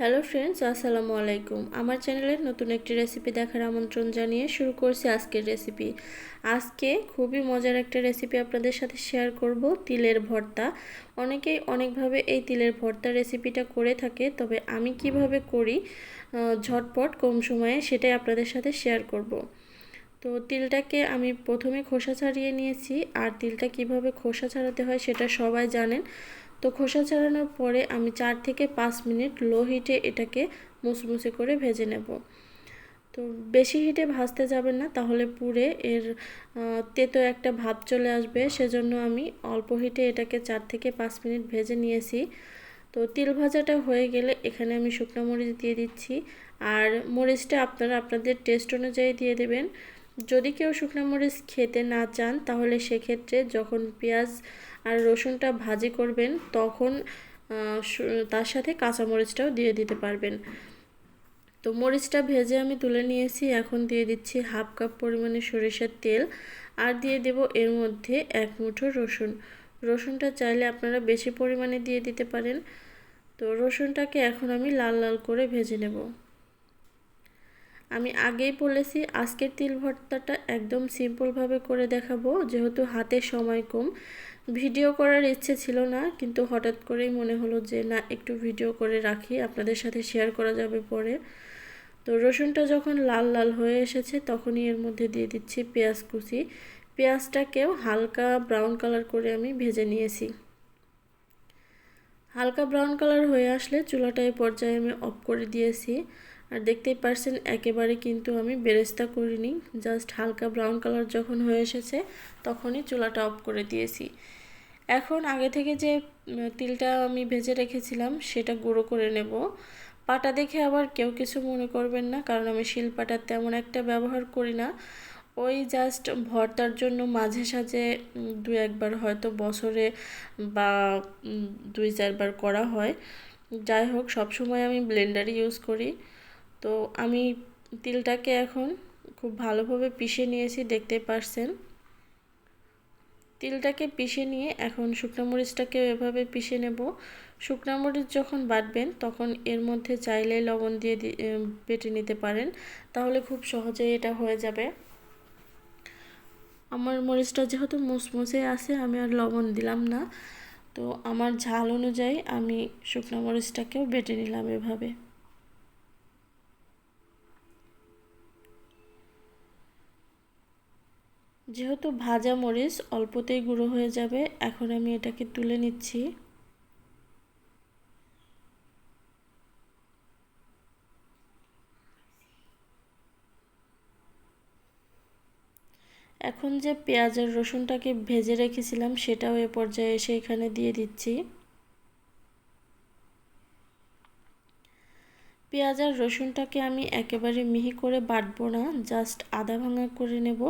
Hello friends আসসালামু আলাইকুম। আমার চ্যানেলের নতুন একটি রেসিপি দেখার আমন্ত্রণ জানিয়ে শুরু করছি আজকের রেসিপি আজকে খুবই মজার একটা রেসিপি আপনাদের সাথে শেয়ার করব, তিলের ভর্তা। অনেকেই অনেকভাবে এই তিলের ভর্তা রেসিপিটা করে থাকে, তবে আমি কীভাবে করি ঝটপট কম সময়ে সেটাই আপনাদের সাথে শেয়ার করব। তো তিলটাকে আমি প্রথমে খোসা ছাড়িয়ে নিয়েছি, আর তিলটা কীভাবে খোসা ছাড়াতে হয় সেটা সবাই জানেন। তো খোসা ছাড়ানোর পরে আমি চার থেকে পাঁচ মিনিট লো হিটে এটাকে মুসমুসে করে ভেজে নেব। তো বেশি হিটে ভাজতে যাবেন না, তাহলে পুড়ে এর তেতো একটা ভাব চলে আসবে। সেজন্য আমি অল্প হিটে এটাকে চার থেকে পাঁচ মিনিট ভেজে নিয়েছি। তো তিল ভাজাটা হয়ে গেলে এখানে আমি শুকনো মরিচ দিয়ে দিচ্ছি। আর মরিচটা আপনারা আপনাদের টেস্ট অনুযায়ী দিয়ে দেবেন। যদি কেউ শুকনো মরিচ খেতে না চান, তাহলে সেক্ষেত্রে যখন পেঁয়াজ আর রসুনটা ভাজি করবেন, তখন তার সাথে কাঁচামরিচটাও দিয়ে দিতে পারবেন। তো মরিচটা ভেজে আমি তুলে নিয়েছি, এখন দিয়ে দিচ্ছি হাফ কাপ পরিমাণে সরিষার তেল, আর দিয়ে দেব এর মধ্যে এক মুঠো রসুন। রসুনটা চাইলে আপনারা বেশি পরিমাণে দিয়ে দিতে পারেন। তো রসুনটাকে এখন আমি লাল লাল করে ভেজে নেব। আমি আগেই বলেছি, আজকের তিল ভর্তাটা একদম সিম্পলভাবে করে দেখাবো, যেহেতু হাতে সময় কম। ভিডিও করার ইচ্ছে ছিল না, কিন্তু হঠাৎ করেই মনে হলো যে, না, একটু ভিডিও করে রাখি, আপনাদের সাথে শেয়ার করা যাবে পরে। তো রসুনটা যখন লাল লাল হয়ে এসেছে, তখনই এর মধ্যে দিয়ে দিচ্ছি পেঁয়াজ কুচি। পেঁয়াজটাকেও হালকা ব্রাউন কালার করে আমি ভেজে নিয়েছি। হালকা ব্রাউন কালার হয়ে আসলে চুলাটায় পর্যায়ে আমি অফ করে দিয়েছি। আর দেখতেই পারছেন, একেবারে কিন্তু আমি বেরেস্তা করিনি জাস্ট হালকা ব্রাউন কালার যখন হয়ে এসেছে, তখনই চুলাটা অফ করে দিয়েছি। এখন আগে থেকে যে তিলটা আমি ভেজে রেখেছিলাম, সেটা গুঁড়ো করে নেব। পাটা দেখে আবার কেউ কিছু মনে করবেন না, কারণ আমি শিলপাটা তেমন একটা ব্যবহার করি না। ওই জাস্ট ভর্তার জন্য মাঝে সাঝে দু একবার হয়তো বছরে বা দুই চারবার করা হয়। যাই হোক, সবসময় আমি ব্লেন্ডারই ইউজ করি। তো আমি তিলটাকে এখন খুব ভালোভাবে পিষে নিয়েছি, দেখতে পারছেন। তিলটাকে পিষে নিয়ে এখন শুকনো মরিচটাকে এভাবে পিষে নেব। শুকনো মরিচ যখন বাটবেন, তখন এর মধ্যে চাইলে লবণ দিয়ে বেটে নিতে পারেন। তাহলে খুব সহজেই এটা হয়ে যাবে। আমার মরিচটা যেহেতু মুসমুসে আছে, আমি আর লবণ দিলাম না। তো আমার ঝাল অনুযায়ী আমি শুকনো মরিচটাকেও বেটে নিলাম এভাবে। যেহেতু ভাজা মরিচ অল্পতেই গুঁড়ো হয়ে যাবে, এখন আমি এটাকে তুলে নিচ্ছি। এখন যে পেঁয়াজের রসুনটাকে ভেজে রেখেছিলাম, সেটাও এ পর্যায়ে এসে এখানে দিয়ে দিচ্ছি। পেঁয়াজ আর রসুনটাকে আমি একেবারে মিহি করে বাটবো না জাস্ট আদা ভাঙা করে নেব।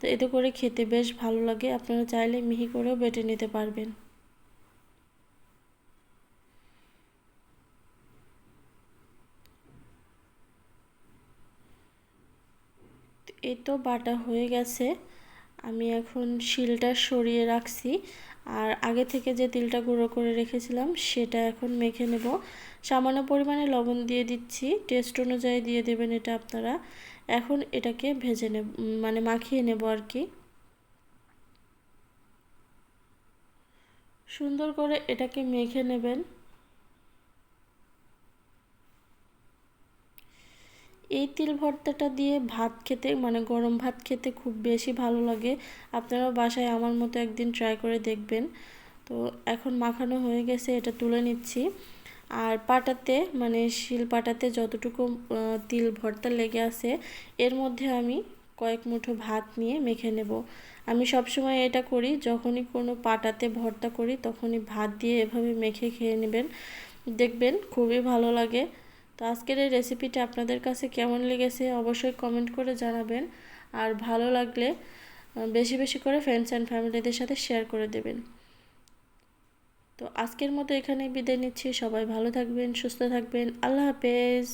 তো এতে করে খেতে বেশ ভালো লাগে, আপনারা চাইলে মিহি করেও বেটে নিতে পারবেন। এই তো বাটা হয়ে গেছে। আমি এখন শিলটা সরিয়ে রাখছি। আর আগে থেকে যে তিলটা গুঁড়ো করে রেখেছিলাম, সেটা এখন মেখে নেব। সামান্য পরিমাণে লবণ দিয়ে দিচ্ছি। টেস্ট অনুযায়ী দিয়ে দেবেন এটা আপনারা। এখন এটাকে ভেজে নেব মানে মাখিয়ে নেব আর কি। সুন্দর করে এটাকে মেখে নেবেন। এই তিল ভর্তাটা দিয়ে ভাত খেতে মানে গরম ভাত খেতে খুব বেশি ভালো লাগে। আপনারাও বাসায় আমার মতো একদিন ট্রাই করে দেখবেন। তো এখন মাখানো হয়ে গেছে, এটা তুলে নিচ্ছি। আর পাটাতে মানে শিল পাটাতে যতটুকু তিল ভর্তা লেগে আছে, এর মধ্যে আমি কয়েক মুঠো ভাত নিয়ে মেখে নেব। আমি সবসময় এটা করি, যখনই কোনো পাটাতে ভর্তা করি, তখনই ভাত দিয়ে এভাবে মেখে খেয়ে নেবেন। দেখবেন খুবই ভালো লাগে। তো আজকের এই রেসিপিটা আপনাদের কাছে কেমন লেগেছে অবশ্যই কমেন্ট করে জানাবেন। আর ভালো লাগলে বেশি বেশি করে ফ্রেন্ডস অ্যান্ড ফ্যামিলিদের সাথে শেয়ার করে দেবেন। তো আজকের মতো এখানে বিদায় নিচ্ছি। সবাই ভালো থাকবেন, সুস্থ থাকবেন। আল্লাহ হাফেজ।